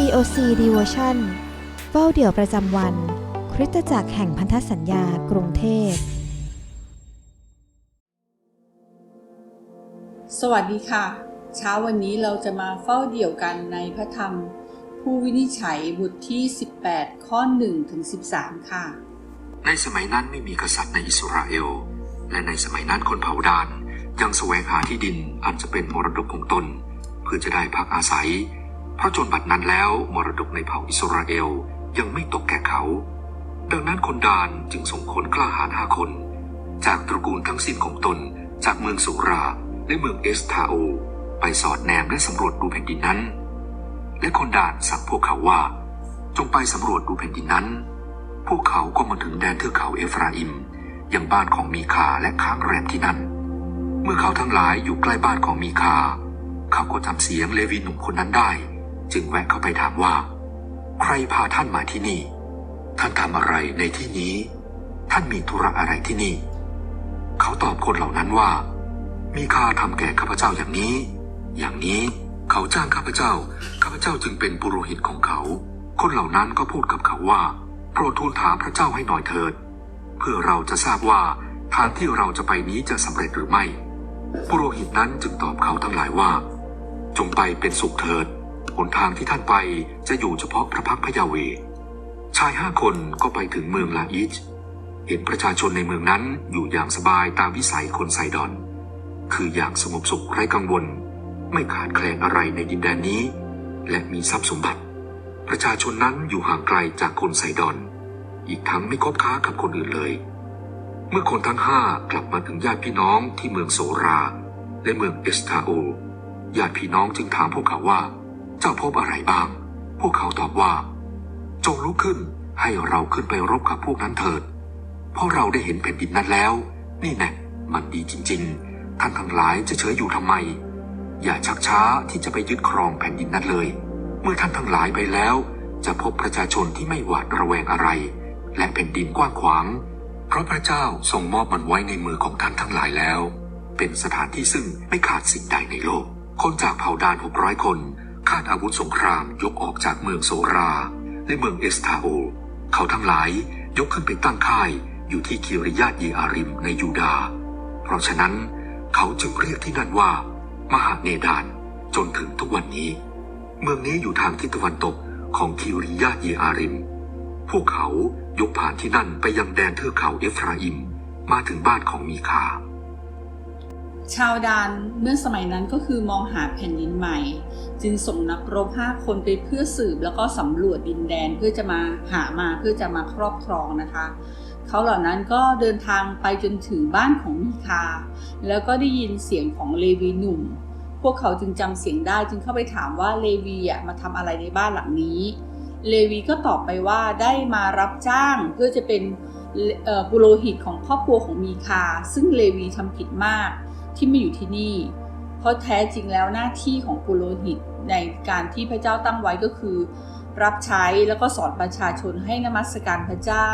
COC Devotion เฝ้าเดี่ยวประจำวัน คริสตจักรแห่งพันธสัญญากรุงเทพ สวัสดีค่ะ เช้าวันนี้เราจะมาเฝ้าเดี่ยวกันในพระธรรม ผู้วินิจฉัยบทที่ 18 ข้อ1ถึง13 ค่ะ ในสมัยนั้นไม่มีกษัตริย์ในอิสราเอล และในสมัยนั้นคนเผ่าดาน ยังแสวงหาที่ดินอันจะเป็นมรดกของตน เพื่อจะได้พักอาศัย เพราะจนบัดนั้นแล้วมรดกในเผ่าอิสราเอลยังไม่ตกแก่เขา ดังนั้นคนดานจึงส่งคนกล้าหาญห้าคน จากตระกูลทั้งสิ้นของตนจากเมืองสุราและเมืองเอสทาโอ ไปสอดแนมและสำรวจดูแผ่นดินนั้น และคนดานสั่งพวกเขาว่า จงไปสำรวจดูแผ่นดินนั้น พวกเขาก็มาถึงแดนเทือกเขาเอฟราอิมยังบ้านของมีคาและค้างแรมที่นั่น เมื่อเขาทั้งหลายอยู่ใกล้บ้านของมีคา เขาก็จำเสียงเลวีหนุ่มคนนั้นได้ จึงแวะเข้าไปถามว่า ใครพาท่านมาที่นี่ ท่านทำอะไรในที่นี้ ท่านมีธุระอะไรที่นี่ เขาตอบคนเหล่านั้นว่า มีคาทำแก่ข้าพเจ้าอย่างนี้ อย่างนี้เขาจ้างข้าพเจ้า ข้าพเจ้าจึงเป็นปุโรหิตของเขา คนเหล่านั้นก็พูดกับเขาว่า โปรดทูลถามพระเจ้าให้หน่อยเถิด เพื่อเราจะทราบว่าทางที่เราจะไปนี้จะสำเร็จหรือไม่ ปุโรหิตนั้นจึงตอบเขาทั้งหลายว่า จงไปเป็นสุขเถิด หนทางที่ท่านไปจะอยู่เฉพาะพระพักพระยาเว ชายห้าคนก็ไปถึงเมืองลาอิชเห็นประชาชนในเมืองนั้นอยู่อย่างสบายตามวิสัยคนไซดอน คืออย่างสงบสุขไร้กังวล ไม่ขาดแคลนอะไรในดินแดนนี้ และมีทรัพย์สมบัติ ประชาชนนั้นอยู่ห่างไกลจากคนไซดอน อีกทั้งไม่คบค้ากับคนอื่นเลย เมื่อคนทั้งห้ากลับมาถึงญาติพี่น้องที่เมืองโสรา และเมืองเอสทาโอญาติพี่น้องจึงถามพวกเขาว่า เจ้าพบอะไรบ้าง พวกเขาตอบว่า จงลุกขึ้นให้เราขึ้นไปรบกับพวกนั้นเถิด เพราะเราได้เห็นแผ่นดินนั้นแล้ว นี่แน่มันดีจริง ๆ ท่านทั้งหลายจะเฉยอยู่ทำไม อย่าชักช้าที่จะไปยึดครองแผ่นดินนั้นเลย เมื่อท่านทั้งหลายไปแล้ว จะพบประชาชนที่ไม่หวาดระแวงอะไร และแผ่นดินกว้างขวาง เพราะพระเจ้าทรงมอบมันไว้ในมือของท่านทั้งหลายแล้ว เป็นสถานที่ซึ่งไม่ขาดสิ่งใดในโลก คนจากเผ่าดานหกร้อยคน คาดอาวุธสงครามยกออกจากเมืองโซราและเมืองเอสทาโอ เขาทั้งหลายยกขึ้นไปตั้งค่ายอยู่ที่คิริยาตเยอาริมในยูดาห์เพราะฉะนั้นเขาจึงเรียกที่นั่นว่า มหาเนดานจนถึงทุกวันนี้ เมืองนี้อยู่ทางทิศตะวันตกของคิริยาตเยอาริม พวกเขายกผ่านที่นั่นไปยังแดนเทือกเขาเอฟราอิม มาถึงบ้านของมีคา ชาวดานเมื่อสมัยนั้นก็คือมองหาแผ่นดินใหม่ จึงส่งนักรบห้าคนไปเพื่อสืบแล้วก็สำรวจดินแดนเพื่อจะมาหามาเพื่อจะมาครอบครองนะคะเขาเหล่านั้นก็เดินทางไปจนถึงบ้านของมีคา แล้วก็ได้ยินเสียงของเลวีหนุ่ม พวกเขาจึงจำเสียงได้จึงเข้าไปถามว่าเลวีอะมาทำอะไรในบ้านหลังนี้ เลวีก็ตอบไปว่าได้มารับจ้างเพื่อจะเป็นเอ่อปุโรหิตของครอบครัวของมีคา ซึ่งเลวีทำผิดมาก ที่มาอยู่ที่นี่ เพราะแท้จริงแล้วหน้าที่ของปุโรหิตในการที่พระเจ้าตั้งไว้ก็คือ รับใช้แล้วก็สอนประชาชนให้นมัสการพระเจ้า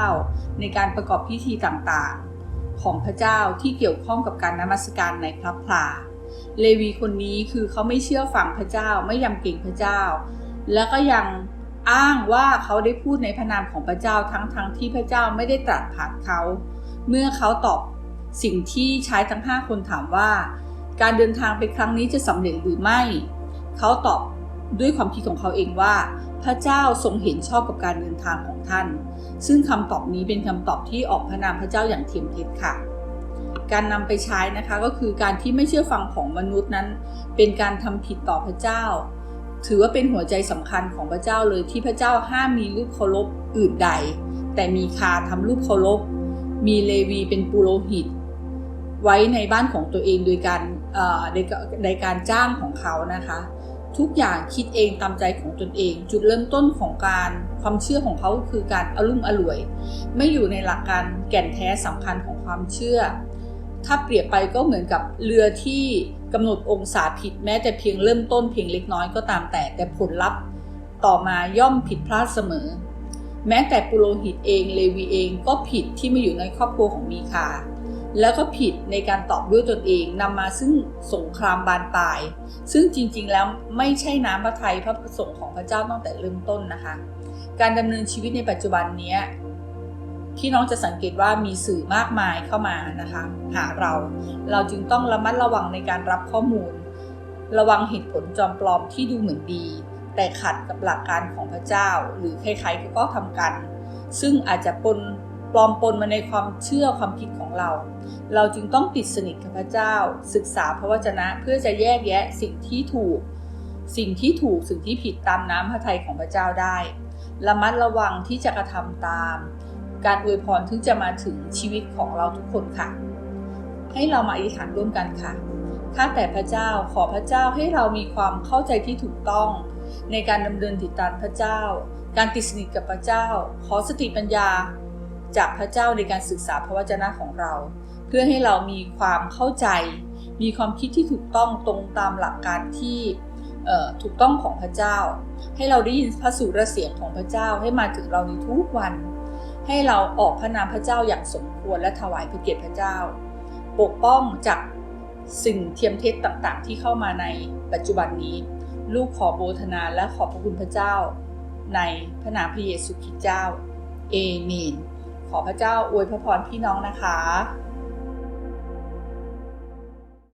ในการประกอบพิธีต่างๆ ของพระเจ้าที่เกี่ยวข้องกับการนมัสการในพระพลาเลวีคนนี้คือเขาไม่เชื่อฟังพระเจ้าไม่ยำเกรงพระเจ้า แล้วก็ยังอ้างว่าเขาได้พูดในพระนามของพระเจ้าทั้งๆทที่พระเจ้าไม่ได้ตรัสผ่านเขา เมื่อเขาตอบ สิ่งที่ชายทั้งห้าคนถามว่า การเดินทางไปครั้งนี้จะสำเร็จหรือไม่ เขาตอบด้วยความคิดของเขาเองว่า พระเจ้าทรงเห็นชอบกับการเดินทางของท่าน ซึ่งคำตอบนี้เป็นคำตอบที่ออกพระนามพระเจ้าอย่างเทียมเท็จค่ะ การนำไปใช้นะคะก็คือการที่ไม่เชื่อฟังของมนุษย์นั้น เป็นการทำผิดต่อพระเจ้า ถือว่าเป็นหัวใจสำคัญของพระเจ้าเลยที่พระเจ้าห้ามมีรูปเคารพอื่นใด แต่มีคาทำรูปเคารพมีเลวีเป็นปุโรหิต ไว้ในบ้านของตัวเองโดยการในในการจ้างของเขานะคะ ทุกอย่างคิดเองตามใจของตนเอง จุดเริ่มต้นของการความเชื่อของเขาคือการอลุ่มอล่วย ไม่อยู่ในหลักการแก่นแท้สำคัญของความเชื่อ ถ้าเปรียบไปก็เหมือนกับเรือที่กำหนดองศาผิดแม้แต่เพียงเริ่มต้นเพียงเล็กน้อยก็ตามแต่แต่ผลลัพธ์ต่อมาย่อมผิดพลาดเสมอ แม้แต่ปุโรหิตเองเลวีเองก็ผิดที่มาอยู่ในครอบครัวของมีคา แล้วก็ผิดในการตอบด้วยตนเองนำมาซึ่งสงครามบานปลาย ซึ่งจริงๆแล้วไม่ใช่น้ำพระทัยพระประสงค์ของพระเจ้าตั้งแต่เริ่มต้นนะคะ การดำเนินชีวิตในปัจจุบันนี้ยพี่น้องจะสังเกตว่ามีสื่อมากมายเข้ามานะคะ หาเรา เราจึงต้องระมัดระวังในการรับข้อมูล ระวังเหตุผลจอมปลอมที่ดูเหมือนดี แต่ขัดกับหลักการของพระเจ้า หรือใครๆก็ทำกัน ซึ่งอาจจะปน ปลอมปนมาในความเชื่อความคิดของเรา เราจึงต้องติดสนิทกับพระเจ้า ศึกษาพระวจนะเพื่อจะแยกแยะสิ่งที่ถูก สิ่งที่ถูกสิ่งที่ผิดตามน้ำพระทัยของพระเจ้าได้ ระมัดระวังที่จะกระทำตาม การอวยพรที่จะมาถึงชีวิตของเราทุกคนค่ะ ให้เรามาอธิษฐานร่วมกันค่ะข้าแต่พระเจ้าขอพระเจ้าให้เรามีความเข้าใจที่ถูกต้อง ในการดำเนินติดตามพระเจ้า การติดสนิทกับพระเจ้า ขอสติปัญญา จากพระเจ้าในการศึกษาพระวจนะของเรา เพื่อให้เรามีความเข้าใจ มีความคิดที่ถูกต้องตรงตามหลักการที่ถูกต้องของพระเจ้า ให้เราได้ยินพระสุรเสียงของพระเจ้าให้มาถึงเราในทุกวัน ให้เราออกพระนามพระเจ้าอย่างสมควรและถวายพระเกียรติพระเจ้า ปกป้องจากสิ่งเทียมเท็จต่างๆ ที่เข้ามาในปัจจุบันนี้ ลูกขอโบทนาและขอบพระคุณพระเจ้า ในพระนามพระเยซูคริสต์เจ้า เอเมน ขอพระเจ้าอวยพระพรพี่น้องนะคะ